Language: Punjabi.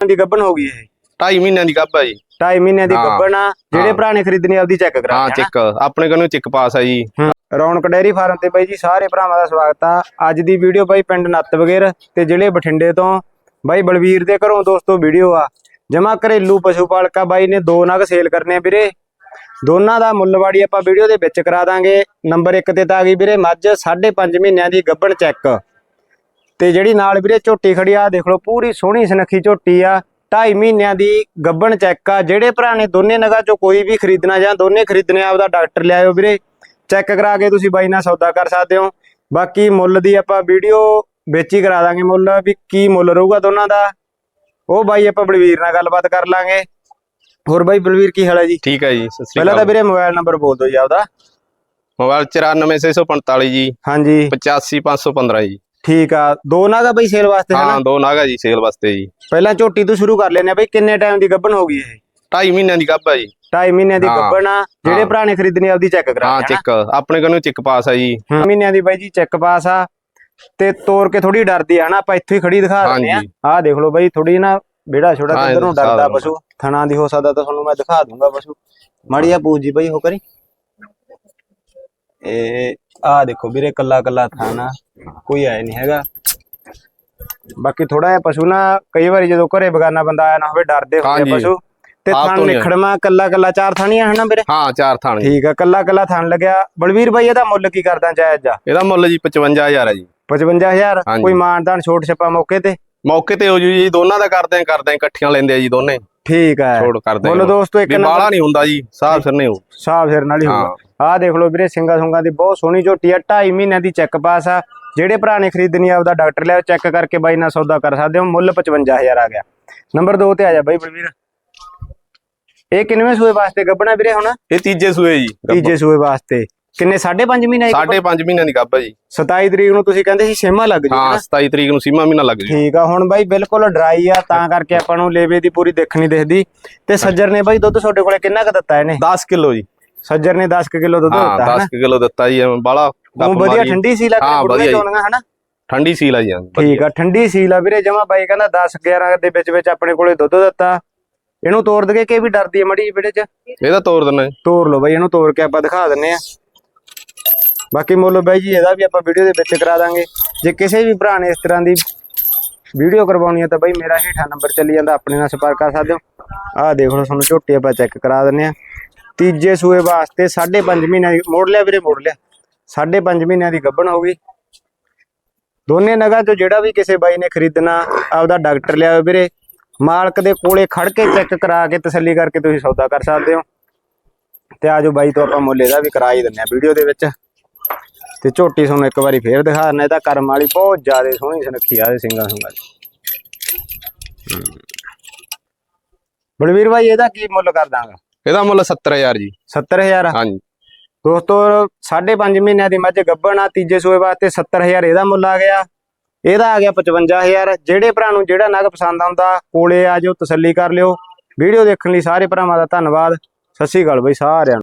ਦੀ ਗੱਬਣ ਹੋ ਗਈ ਇਹ। 2.5 ਮਹੀਨਿਆਂ ਦੀ ਗੱਭ ਆ ਜੀ। 2.5 ਮਹੀਨਿਆਂ ਦੀ ਹਾਂ। ਗੱਬਣ ਆ ਜਿਹੜੇ ਹਾਂ। ਭਰਾ ਨੇ ਖਰੀਦਣੀ ਆਪਦੀ ਚੈੱਕ ਕਰਾ ਹਾਂ ਚਿੱਕ। ਆਪਣੇ ਕੋਲ ਚਿੱਕ ਪਾਸ ਆ ਜੀ। ਰੌਣਕ ਡੈਰੀ ਫਾਰਮ ਤੇ ਬਾਈ ਜੀ ਸਾਰੇ ਭਰਾਵਾਂ ਦਾ ਸਵਾਗਤ ਆ। ਅੱਜ ਦੀ ਵੀਡੀਓ ਬਾਈ ਪਿੰਡ ਨੱਤ ਵਗੇਰ ਤੇ ਜ਼ਿਲ੍ਹੇ ਬਠਿੰਡੇ ਤੋਂ। ਬਾਈ ਬਲਵੀਰ ਦੇ ਘਰੋਂ ਦੋਸਤੋ ਵੀਡੀਓ ਆ। ਜਮਾ ਘਰੇਲੂ ਪਸ਼ੂ ਪਾਲਕਾ ਬਾਈ ਨੇ ਦੋ ਨਗ ਸੇਲ ਕਰਨੇ ਆ ਵੀਰੇ। ਦੋਨਾਂ ਦਾ ਮੁੱਲਵਾੜੀ ਆਪਾਂ ਵੀਡੀਓ ਦੇ ਵਿੱਚ ਕਰਾ ਦਾਂਗੇ। ਨੰਬਰ 1 ਤੇ ਤਾਂ ਆ ਗਈ ਵੀਰੇ ਮੱਝ 5.5 ਮਹੀਨਿਆਂ ਦੀ ਗੱਭਣ ਚੈੱਕ। ਤੇ ਜਿਹੜੀ ਨਾਲ ਵੀਰੇ ਝੋਟੀ ਖੜੀ ਆ ਦੇਖ ਲਓ ਪੂਰੀ ਸੋਹਣੀ ਸੁਨੱਖੀ ਝੋਟੀ ਆ। 2.5 ਮਹੀਨਿਆਂ ਦੀ ਗੱਭਣ ਚੈੱਕ ਆ। ਜਿਹੜੇ ਭਰਾ ਨੇ ਦੋਨੇ ਨਗਾਂ ਚੋਂ ਕੋਈ ਵੀ ਖਰੀਦਣਾ ਜਾਂ ਦੋਨੇ ਖਰੀਦਣੇ ਆਪਦਾ ਡਾਕਟਰ ਲਿਆਇਓ ਵੀਰੇ। ਚੈੱਕ ਕਰਾ ਕੇ ਤੁਸੀਂ ਬਾਈ ਨਾਲ ਸੌਦਾ ਕਰ ਸਕਦੇ ਹੋ। ਬਾਕੀ ਮੁੱਲ ਦੀ ਆਪਾਂ ਵੀਡੀਓ ਵਿੱਚ ਹੀ ਕਰਾ ਦਾਂਗੇ ਮੁੱਲ ਵੀ ਕੀ ਮੁੱਲ ਰਹੂਗਾ ਦੋਨਾਂ ਦਾ। ਉਹ ਬਾਈ ਆਪਾਂ ਬਲਵੀਰ ਨਾਲ ਗੱਲਬਾਤ ਕਰ ਲਾਂਗੇ। ਹੋਰ ਬਾਈ ਬਲਵੀਰ ਕੀ ਹਾਲ ਹੈ ਜੀ? ਠੀਕ ਹੈ ਜੀ ਸਤਿ ਸ੍ਰੀ ਪਹਿਲਾਂ ਤਾਂ ਅਕਾਲ। ਵੀਰੇ ਮੋਬਾਈਲ ਨੰਬਰ ਬੋਲ ਦਿਓ ਜੀ ਆਪਦਾ। ਮੋਬਾਈਲ 94645 ਜੀ। ਹਾਂਜੀ। 85515 ਜੀ। ਠੀਕ ਆ ਦੋ ਨਾ ਦਾ ਬਾਈ ਸੇਲ ਵਾਸਤੇ ਹੈ ਨਾ ਹਾਂ ਦੋ ਨਾਗਾ ਜੀ ਸੇਲ ਵਾਸਤੇ ਜੀ। ਪਹਿਲਾਂ ਝੋਟੀ ਤੋਂ ਸ਼ੁਰੂ ਕਰ ਲੈਨੇ ਆ ਬਾਈ ਕਿੰਨੇ ਟਾਈਮ ਦੀ ਗੱਭਣ ਹੋ ਗਈ ਇਹ? 2.5 ਮਹੀਨਿਆਂ ਦੀ ਗੱਭ ਆ ਜੀ। 2.5 ਮਹੀਨਿਆਂ ਦੀ। ਗੱਭਣ ਆ ਜਿਹੜੇ। ਭਰਾ ਨੇ ਖਰੀਦਣੀ ਆਪਦੀ ਚੈੱਕ ਕਰਾ ਹਾਂ ਚਿੱਕ ਆਪਣੇ ਕੋਲ ਚਿੱਕ ਪਾਸ ਆ ਜੀ। ਮਹੀਨਿਆਂ ਦੀ ਬਾਈ ਜੀ ਚੈੱਕ ਪਾਸ ਆ। ਤੇ ਤੋੜ ਕੇ ਥੋੜੀ ਡਰਦੀ ਆ ਹਨਾ? ਆਪਾਂ ਇੱਥੇ ਹੀ ਖੜੀ ਦਿਖਾ ਦਿੰਦੇ ਆ। ਆਹ ਦੇਖ ਲਓ ਬਾਈ ਥੋੜੀ ਨਾ ਬੇੜਾ ਛੋੜਾ ਕਿੱਧਰ ਨੂੰ ਡਰਦਾ। ਪਸ਼ੂ। ਥਣਾ ਦੀ ਹੋ ਸਕਦਾ ਤਾਂ ਤੁਹਾਨੂੰ ਮੈਂ ਦਿਖਾ ਦੂੰਗਾ ਪਸ਼ੂ। ਮਾੜੀ ਆ ਪੂਜ ਜੀ ਬਾਈ ਹੋ ਕਰੀ। ਇਹ ਆਹ ਦੇਖੋ ਵੀਰੇ ਕੱਲਾ ਕੱਲਾ ਥਾਣਾ ਕੋਈ ਆਇਆ ਨਹੀਂ ਹੈਗਾ। ਬਾਕੀ ਥੋੜਾ ਜਿਹਾ ਪਸ਼ੂ ਨਾ ਕਈ ਵਾਰੀ ਜਦੋਂ ਘਰੇ ਬਗਾਨਾ ਬੰਦਾ ਆਇਆ ਨਾ ਹੋਵੇ ਡਰਦੇ ਹੁੰਦੇ ਪਸ਼ੂ। ਤੇ ਥਣ ਨਿਖੜਮਾ ਕੱਲਾ ਕੱਲਾ ਚਾਰ ਥਾਣੀਆਂ ਹਨਾ ਵੀਰੇ? ਹਾਂ ਚਾਰ ਥਾਣੇ ਠੀਕ ਆ ਕੱਲਾ ਕੱਲਾ ਥਣ ਲੱਗਿਆ। ਬਲਵੀਰ ਬਾਈ ਇਹਦਾ ਮੁੱਲ ਕੀ ਕਰਦਾ ਜਾਇਜ਼ ਆ? ਇਹਦਾ ਮੁੱਲ ਜੀ 55000 ਹੈ ਜੀ। 55000 ਹਾਂਜੀ। ਕੋਈ ਮਾਨਦਾਨ ਛੋਟ ਛਪਾ ਮੌਕੇ ਤੇ? ਮੌਕੇ ਤੇ ਹੋ ਜੂ ਜੀ ਦੋਨਾਂ ਦਾ ਕਰਦੇ ਆ ਕਰਦੇ ਆ ਇਕੱਠੀਆਂ ਲੈਂਦੇ ਆ ਜੀ ਦੋਨੇ। ਠੀਕ ਹੈ। ਛੋੜ ਦੋਸਤੋ ਇੱਕ ਬਾਲਾ ਨਹੀਂ ਹੁੰਦਾ ਜੀ ਸਾਫ਼ ਸਿਰ ਨਹੀਂ ਹੋ। ਸਾਫ਼ ਸਿਰ ਨਾਲ ਹੀ ਹੋਊਗਾ ਹਾਂ। ਆਹ ਦੇਖ ਲਓ ਵੀਰੇ ਸਿੰਗਾ ਸੁੰਗਾ ਦੀ ਬਹੁਤ ਸੋਹਣੀ ਝੋਟੀ ਆ। 2.5 ਮਹੀਨਿਆਂ ਦੀ ਚੈੱਕ ਪਾਸ ਆ। ਜਿਹੜੇ ਭਰਾ ਨੇ ਖਰੀਦਣੀ ਆ ਉਹਦਾ ਡਾਕਟਰ ਲਿਆ ਚੈੱਕ ਕਰਕੇ ਬਾਈ ਨਾਲ ਸੌਦਾ ਕਰ ਸਕਦੇ ਹੋ। ਮੁੱਲ 55000 ਆ ਗਿਆ। ਨੰਬਰ 2 ਤੇ ਆ ਜਾ ਬਾਈ। ਬਲਵੀਰ ਇਹ ਕਿੰਨਵੇਂ ਸੂਏ ਵਾਸਤੇ ਗੱਬਣਾ ਵੀਰੇ ਹੁਣ? ਇਹ ਤੀਜੇ ਸੂਏ ਜੀ ਤੀਜੇ ਸੂਏ ਵਾਸਤੇ। ਕਿੰਨੇ? 5.5 ਮਹੀਨੇ ਦੀ ਸਾਢੇ ਪੰਜ ਮਹੀਨਿਆਂ ਦੀ ਗੱਭ ਜੀ। 27 ਤਰੀਕ ਨੂੰ ਤੁਸੀਂ ਕਹਿੰਦੇ ਸੀ ਛੇਮਾ ਲੱਗ ਜੂ ਹਾਂ 27 ਤਰੀਕ ਨੂੰ ਸੀਮਾ ਮਹੀਨਾ ਲੱਗ ਜੂ। ਠੀਕ ਆ ਹੁਣ ਬਾਈ ਬਿਲਕੁਲ ਡਰਾਈ ਆ ਤਾਂ ਕਰਕੇ ਆਪਾਂ ਨੂੰ ਲੇਵੇ ਦੀ ਪੂਰੀ ਦੇਖਣੀ ਦਿਖਦੀ। ਤੇ ਸੱਜਰ ਨੇ ਬਾਈ ਦੁੱਧ ਤੁਹਾਡੇ ਕੋਲੇ ਕਿੰਨਾ ਕੁ ਦਿੱਤਾ ਇਹਨੇ? 10 ਕਿਲੋ ਜੀ। ਸੱਜਰ ਨੇ 10 ਕਿਲੋ ਦੁੱਧ ਹਾਂ ਦਿੱਤਾ 10 ਕਿਲੋ ਦਿੱਤਾ ਜੀ ਬਾਲਾ ਉਹ ਵਧੀਆ ਠੰਡੀ ਸੀ ਲੱਗ ਹਾਂ, ਰਹੀ। ਚੋਣੀਆਂ ਹਨਾ ਠੰਡੀ ਸੀਲ ਆ ਜੀ ਹਾਂ, ਠੀਕ ਆ ਠੰਡੀ ਸੀਲ ਆ ਵੀਰੇ ਜਮਾ ਬਾਈ ਕਹਿੰਦਾ 10 11 ਦੇ ਵਿੱਚ ਵਿੱਚ ਆਪਣੇ ਕੋਲੇ ਦੁੱਧ ਦਿੱਤਾ। ਇਹਨੂੰ ਤੋੜ ਦਗੇ ਕਿ ਵੀ ਡਰਦੀ ਹੈ ਮੜੀ ਵਿੜੇ ਚ? ਇਹਦਾ ਤੋੜ ਦਿੰਨਾ। ਤੋੜ ਲਓ ਬਾਈ ਇਹਨੂੰ ਤੋੜ ਕੇ ਆਪਾਂ ਦਿਖਾ ਦਿੰਨੇ ਆ। ਬਾਕੀ ਮੁੱਲ ਬਾਈ ਜੀ ਇਹਦਾ ਵੀ ਆਪਾਂ ਵੀਡੀਓ ਦੇ ਵਿੱਚ ਕਰਾ ਦਾਂਗੇ। ਜੇ ਕਿਸੇ ਵੀ ਭਰਾ ਨੇ ਇਸ ਤਰ੍ਹਾਂ ਦੀ ਵੀਡੀਓ ਕਰਵਾਉਣੀ ਹੈ ਤਾਂ ਬਾਈ ਮੇਰਾ ਹੇਠਾਂ ਨੰਬਰ ਚੱਲੀ ਜਾਂਦਾ, ਆਪਣੇ ਨਾਲ ਸੰਪਰਕ ਕਰ ਸਕਦੇ ਹੋ। ਆਹ ਦੇਖ ਲਓ, ਤੁਹਾਨੂੰ ਝੋਟੀ ਆਪਾਂ ਚੈੱਕ ਕਰਾ ਦਿੰਨੇ ਆ ਤੀਜੇ ਸੂਏ ਵਾਸਤੇ 5.5 ਮਹੀਨਿਆਂ ਦੀ ਮੋੜ ਲਿਆ ਵੀਰੇ, ਮੋੜ ਲਿਆ। 5.5 ਮਹੀਨਿਆਂ ਦੀ ਗੱਭਣ ਹੋ ਗਈ। ਦੋਨੇ ਨਗਾਂ ਚੋਂ ਜਿਹੜਾ ਵੀ ਕਿਸੇ ਬਾਈ ਨੇ ਖਰੀਦਣਾ, ਆਪਦਾ ਡਾਕਟਰ ਲਿਆਓ ਵੀਰੇ। ਮਾਲਕ ਦੇ ਕੋਲੇ ਖੜ ਕੇ ਚੈੱਕ ਕਰਾ ਕੇ ਤਸੱਲੀ ਕਰਕੇ ਤੁਸੀਂ ਸੌਦਾ ਕਰ ਸਕਦੇ ਹੋ। ਤੇ ਆਜੋ ਬਾਈ ਤੋਂ ਆਪਾਂ ਮੁੱਲ ਇਹਦਾ ਵੀ ਕਰਾ ਹੀ ਦਿੰਨੇ ਆ ਵੀਡੀਓ ਦੇ ਵਿੱਚ। ਤੇ ਝੋਟੀ ਤੁਹਾਨੂੰ ਇੱਕ ਵਾਰੀ ਫੇਰ ਦਿਖਾ ਦਿੰਨਾ ਇਹਦਾ ਕਰਮ ਵਾਲੀ ਬਹੁਤ ਜ਼ਿਆਦਾ ਸੋਹਣੀ ਸੁਨੱਖੀ ਆ ਦੇ ਸਿੰਗਾਂ ਸੁੰਗਾਂ ਦੀ। ਹਮ। ਬਲਵੀਰ ਭਾਈ ਇਹਦਾ ਕੀ ਮੁੱਲ ਕਰ ਦਾਂਗਾ? ਇਹਦਾ ਮੁੱਲ 70000 ਜੀ। 70000 ਹਾਂਜੀ। ਦੋਸਤੋ 5.5 ਮਹੀਨਿਆਂ ਦੀ ਮੱਝ ਗੱਭਣ ਆ ਤੀਜੇ ਸੂਏ ਵਾਸਤੇ 70000 ਇਹਦਾ ਮੁੱਲ ਆ ਗਿਆ। ਇਹਦਾ ਆ ਗਿਆ 55000 ਜਿਹੜੇ ਭਰਾ ਨੂੰ ਜਿਹੜਾ ਨਗ ਪਸੰਦ ਆਉਂਦਾ ਕੋਲੇ ਆ ਜਾਓ ਤਸੱਲੀ ਕਰ ਲਿਓ। ਵੀਡੀਓ ਦੇਖਣ ਲਈ ਸਾਰੇ ਭਰਾਵਾਂ ਦਾ ਧੰਨਵਾਦ। ਸਤਿ ਸ਼੍ਰੀ ਅਕਾਲ ਬਈ ਸਾਰਿਆਂ